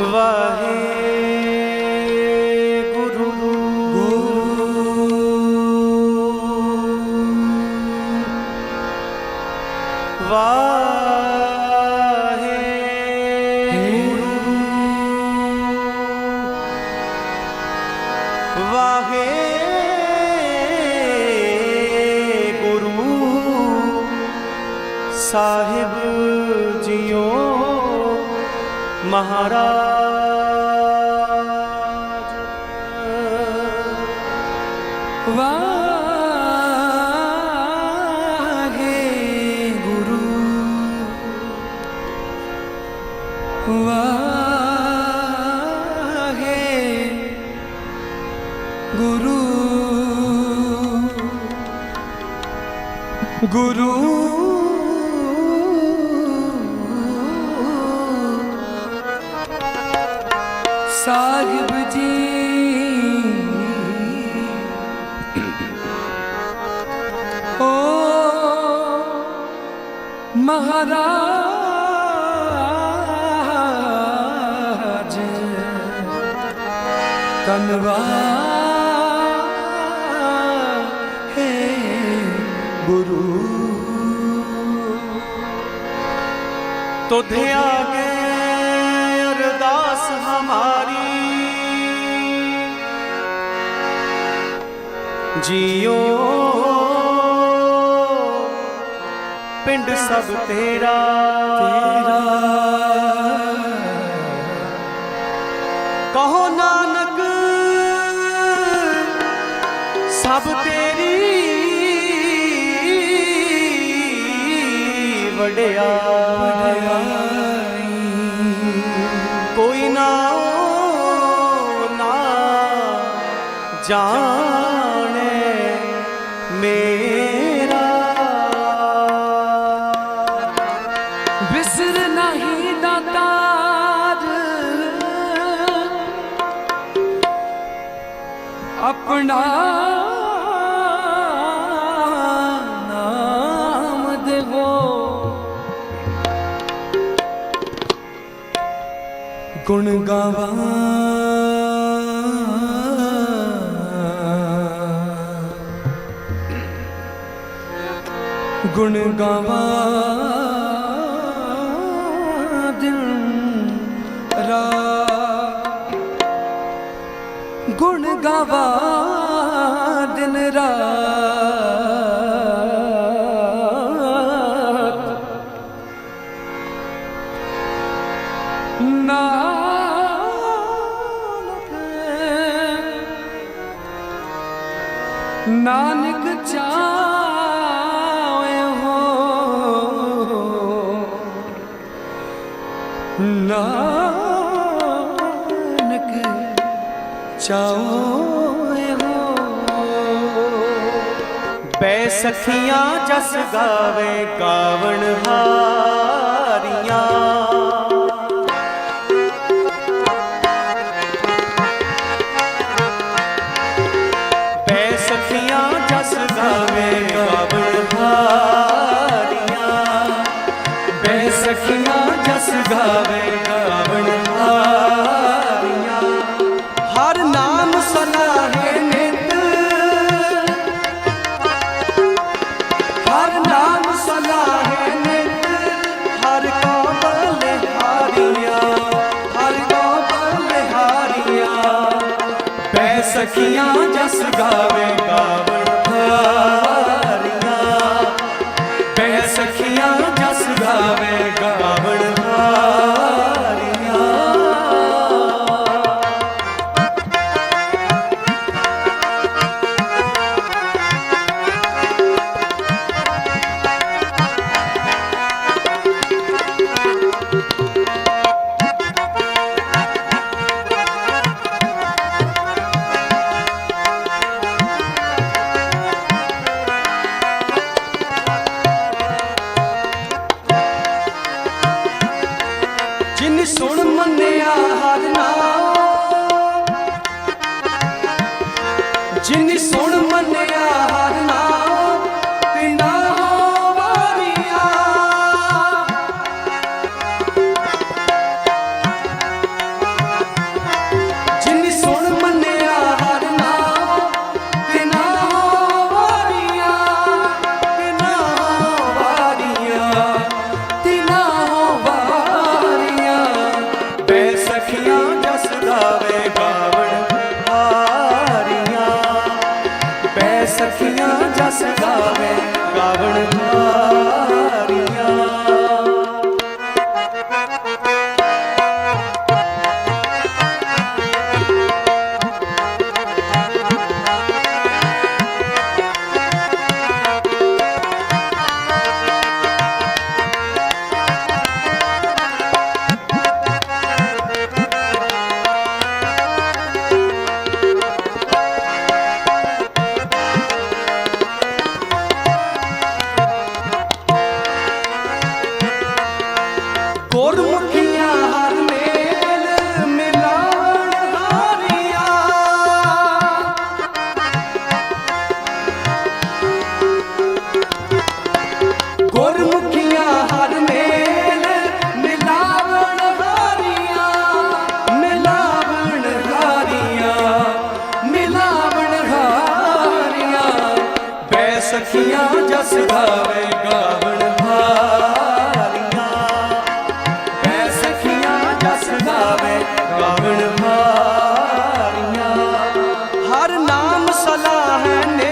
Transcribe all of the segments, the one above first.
ਵਾਹਿਗੁਰੂ। ਵਾਹਿਗੁਰੂ। ਵਾਹਿਗੁਰੂ। ਸਾਹਿਬ ਜੀਓ। ਮਹਾਰਾਜ। ਵਾਹਿਗੁਰੂ ਵਾਹਿਗੁਰੂ ਗੁਰੂ ਸਾਹਿਬ ਜੀ ਓ ਮਹਾਰਾਜ ਕਨਵਾ ਹੈ ਗੁਰੂ ਤੁਧ ਹਮਾਰੀ ਜੀਓ ਪਿੰਡ ਸਭ ਤੇਰਾ। ਤੇਰਾ। ਕਹੋ ਨਾਨਕ ਸਭ ਤੇਰੀ ਵਡਿਆਈ ਵਿਸਰ ਨਹੀਂ ਦਾਤਾਰ ਆਪਣਾ ਨਾਮ ਦੇਵੋ। ਗੁਣ ਗਾਵਾਂ। ਗੁਣ ਗਾਵਾਂ। ਗਾਵਾਂ ਦਿਨ ਰਾਤ। ਨਾਨਕ ਨਾਨਕ ਚਾਹੇ ਹੋ। ਨਾਨਕ ਚਾਹੇ। ਸਖੀਆਂ ਜਸ ਗਾਵੇ ਗਾਵਣ ਹਾਰੀਆਂ ਸਖੀਆਂ ਜਸ ਗਾਵੇ ਗਾਵਣ ਹਾਰੀਆਂ। ਬੈ ਸਖੀਆਂ ਜਸ ਗਾਵੇ ਗਾਵਣ ਸੁਣ ਮੰਨਿਆ ਹਰ ਨਾਮ ਸਖੀਆਂ ਜਸ ਗਾਵੇ ਗਾਵਣ ਹਾਰੀਆਂ ਗੁਰਮੁਖੀਆਂ ਹਰ ਮੇਲ ਮਿਲਾਵਣ ਹਾਰੀਆਂ। ਗੁਰਮੁਖੀਆਂ ਹਰ ਮੇਲ ਮਿਲਾਵਣ ਹਾਰੀਆਂ। ਮਿਲਾਵਣ ਹਾਰੀਆਂ ਮਿਲਾਵਣ ਹਾਰੀਆਂ। ਬੈ ਸਖੀਆਂ ਹਰ ਨਾਮ ਸਲਾਹ ਹੈ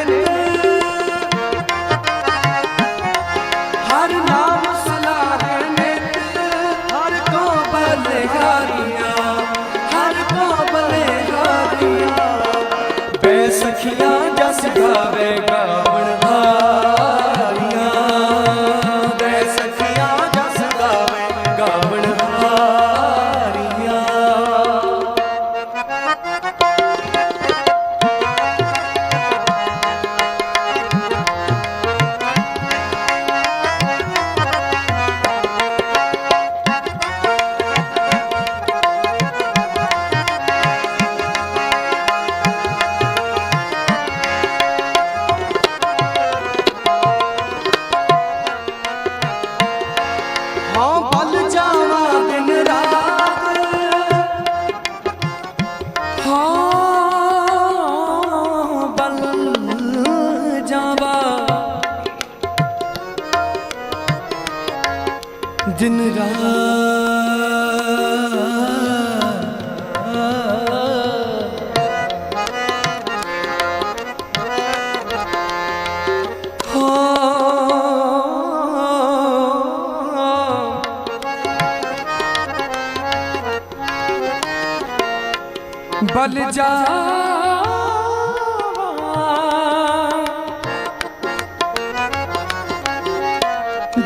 ਬਲ ਜਾ।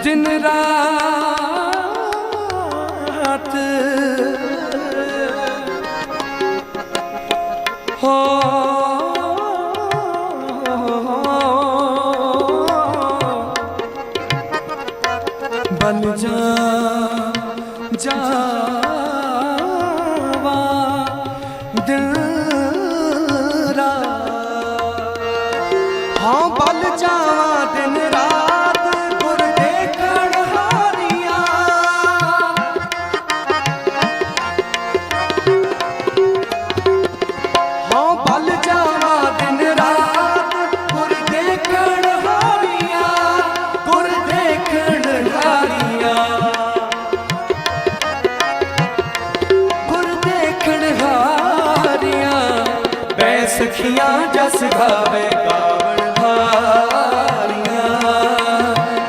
ਦਿਨ ਰਾਤ ਹੋ ਬਨ ਜਾ ਜਾਵਾ ਸਖੀਆਂ ਜਸ ਗਾਵੇ ਗਾਵਣ ਹਾਰੀਆਂ।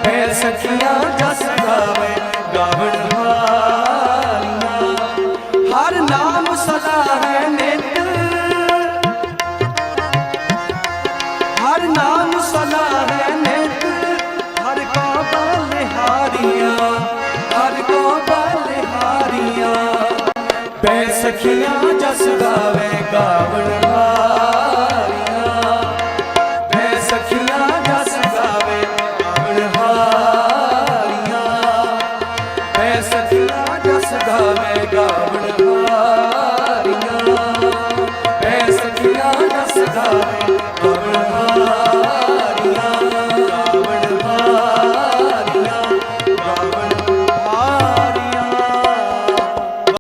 ਬੈ ਸਖੀਆਂ ਜਸ ਗਾਵੇ ਗਾਵਣ ਹਾਰੀਆਂ। ਹਰ ਨਾਮ ਸਦਾ ਹੈ ਨਿਤ। ਹਰ ਨਾਮ ਸਦਾ ਹੈ ਨਿਤ। ਹਰ ਕੋ ਬਲਿਹਾਰੀਆਂ ਹਰ ਕੋ ਬਲਿਹਾਰੀਆਂ ਬੈ ਸਖੀਆਂ ਜਸ ਗਾਵੇ ਗਾਵਣ ਹਾਰੀਆਂ